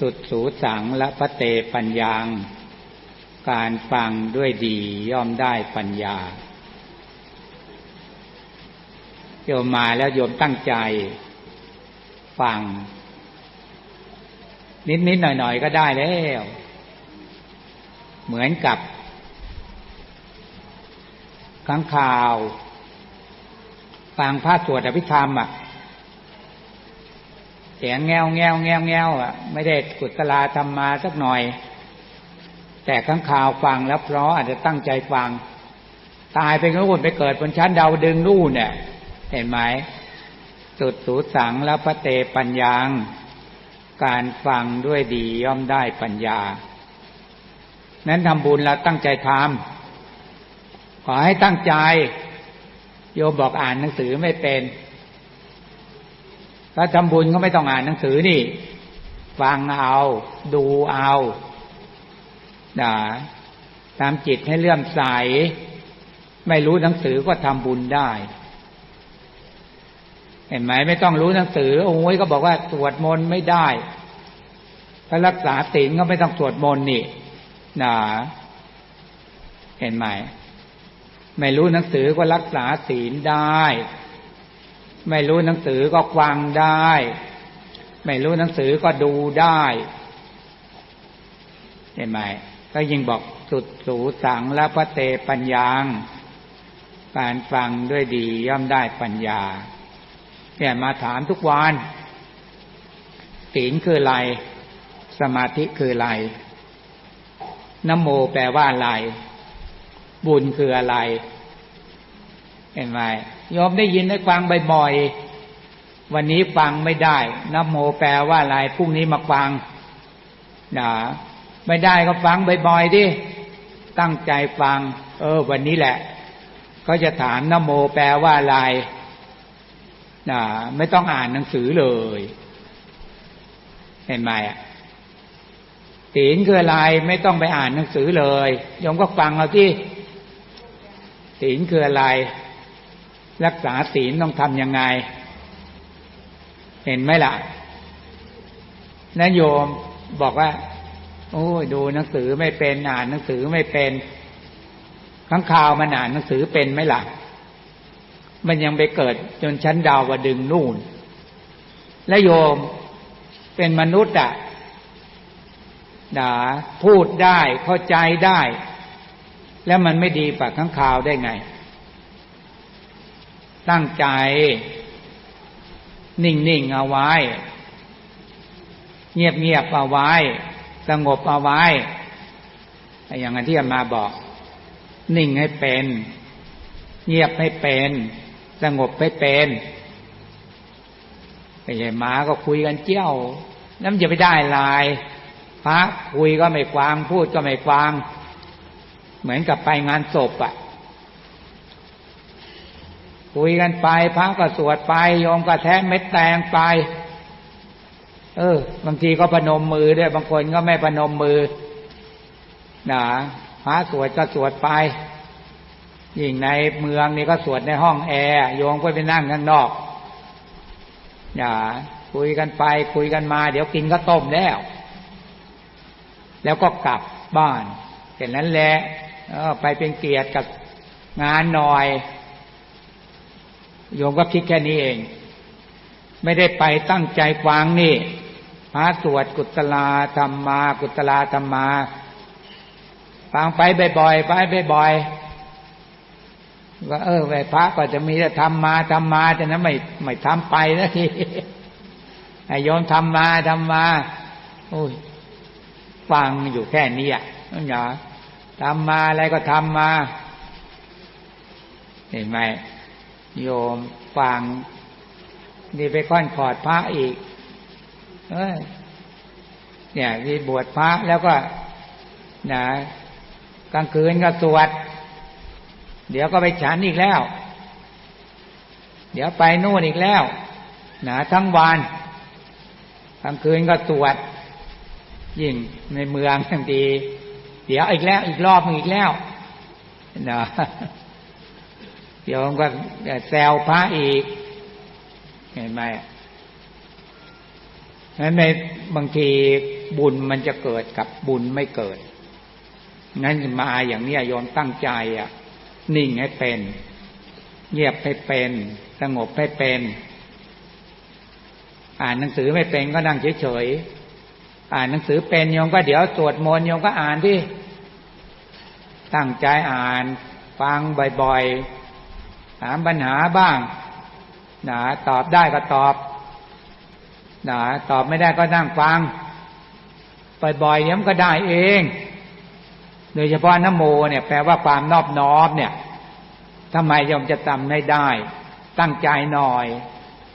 สุดสูสังและพระเตปัญญาการฟังด้วยดีย่อมได้ปัญญาโยมมาแล้วโยมตั้งใจ ฟัง นิดๆหน่อย ๆ ก็ได้แล้ว เหมือนกับข้างข่าว ฟังพระสวดอภิธรรมอะ เสียงแงวแงวแงวแงวอะ ไม่ได้กุศลาธรรมมาสักหน่อย แต่ข้างข่าวฟังแล้วเพราะอาจจะตั้งใจฟัง ตายไปนู่นไปเกิดบนชั้นดาวดึงนู่นเนี่ย เห็นไหมสุดสูสังและพระเตปัญญาการฟังด้วยดีย่อมได้ปัญญา นั้นทำบุญแล้วตั้งใจทำขอให้ตั้งใจ โยมบอกอ่านหนังสือไม่เป็น ถ้าทำบุญก็ไม่ต้องอ่านหนังสือนี่ฟังเอา ดูเอานะตามจิตให้เลื่อมใส ไม่รู้หนังสือก็ทำบุญได้ เห็นไหมไม่ต้องรู้หนังสือโอ้ยก็บอกว่าสวดมนต์ไม่ได้ถ้ารักษาศีลก็ไม่ต้องสวดมนต์นี่นะเห็นไหมไม่รู้หนังสือก็รักษาศีลได้ ไม่รู้หนังสือก็ฟังได้ ไม่รู้หนังสือก็ดูได้เห็นไหมก็ยิ่งบอกสุดสูสังและพระเตปัญญางการฟังด้วยดีย่อมได้ปัญญาเนี่ยมาถามทุกวันศีลคืออะไร สมาธิคืออะไรนโมแปลว่าอะไร บุญคืออะไร เห็นไหมยอมได้ยินได้ฟังบ่อยๆวันนี้ฟังไม่ได้นโมแปลว่าอะไรพรุ่งนี้มาฟังนะไม่ได้ก็ฟังบ่อยๆดิตั้งใจฟัง เออ วันนี้แหละก็จะถามนโมแปลว่าอะไรนะไม่ต้องอ่านหนังสือเลย เห็นไหมอะศีลคืออะไรไม่ต้องไปอ่านหนังสือเลยยมก็ฟังเอาที่ศีลคืออะไร รักษาศีลต้องทำยังไง เห็นไหมล่ะนโยมบอกว่า โอ้ยดูหนังสือไม่เป็นอ่านหนังสือไม่เป็นข้างข่าวมันอ่านหนังสือเป็นไหมล่ะ มันยังไปเกิดจนชั้นดาวดึงนู่น และโยมเป็นมนุษย์อะดาพูดได้เข้าใจได้ แล้วมันไม่ดีปากข้างข่าวได้ไง ตั้งใจ นิ่งๆเอาไว้ เงียบๆเอาไว้ สงบเอาไว้อย่างที่อามาบอก นิ่งให้เป็น เงียบให้เป็น สงบให้เป็นไอ้ใหญ่หมาก็คุยกันเจ้าน้ำจะไปได้ลาย พระคุยก็ไม่ฟังพูดก็ไม่ฟังเหมือนกับไปงานศพอะ่ะ คุยกันไปพระก็สวดไปโยมก็แท้เม็ดแตงไป เออ บางทีก็พนมมือด้วยบางคนก็ไม่พนมมือนะพระสวดก็สวดไปยิ่งในเมืองนี่ก็สวดในห้องแอร์โยมก็ไปนั่งข้างนอกอย่าคุยกันไปคุยกันมา เดี๋ยวกินก็ต้มแล้ว แล้วก็กลับบ้านเสร็จนั้นแหละไปเป็นเกียรติกับงานหน่อย โยมก็คิดแค่นี้เอง ไม่ได้ไปตั้งใจฟังนี่พระสวดกุศลาธรรมา กุศลาธรรมาฟังไปบ่อยๆไปบ่อยๆว่าเออไปพระก็จะมีแต่ทำมาทำมาแต่นั้นไม่ไม่ทำไปนะทีไอ้โยมทำมาทำมาโอ้ยฟังอยู่แค่นี้อะนั่นเหรอทำมาอะไรก็ทำมาเห็นไหม โยมฟังนี่ไปค่อนขอดพระอีก เอ้ยเนี่ยมีบวชพระแล้วก็นะกลางคืนก็สวด เดี๋ยวก็ไปฉันอีกแล้ว เดี๋ยวไปนู่นอีกแล้วนะทั้งวันกลางคืนก็สวด ยิ่งในเมืองทั้งดีเดี๋ยวอีกแล้ว อีกรอบอีกแล้วนะ โยมก็แซวพระอีก เห็นไหมนั้นในบางทีบุญมันจะเกิดกับบุญไม่เกิด งั้นมาอย่างนี้ยโยมตั้งใจอะ นิ่งให้เป็น เงียบให้เป็น สงบให้เป็น อ่านหนังสือไม่เป็นก็นั่งเฉยๆ อ่านหนังสือเป็นโยมก็เดี๋ยวสวดมนต์โยมก็อ่านที่ตั้งใจอ่าน ฟังบ่อยๆ ถามปัญหาบ้างนะตอบได้ก็ตอบนะตอบไม่ได้ก็นั่งฟังบ่อยๆเดี๋ยวมันก็ได้เอง โดยเฉพาะนโมเนี่ยแปลว่าความนอบน้อมเนี่ยทำไมยอมจะทำไม่ได้ ตั้งใจหน่อย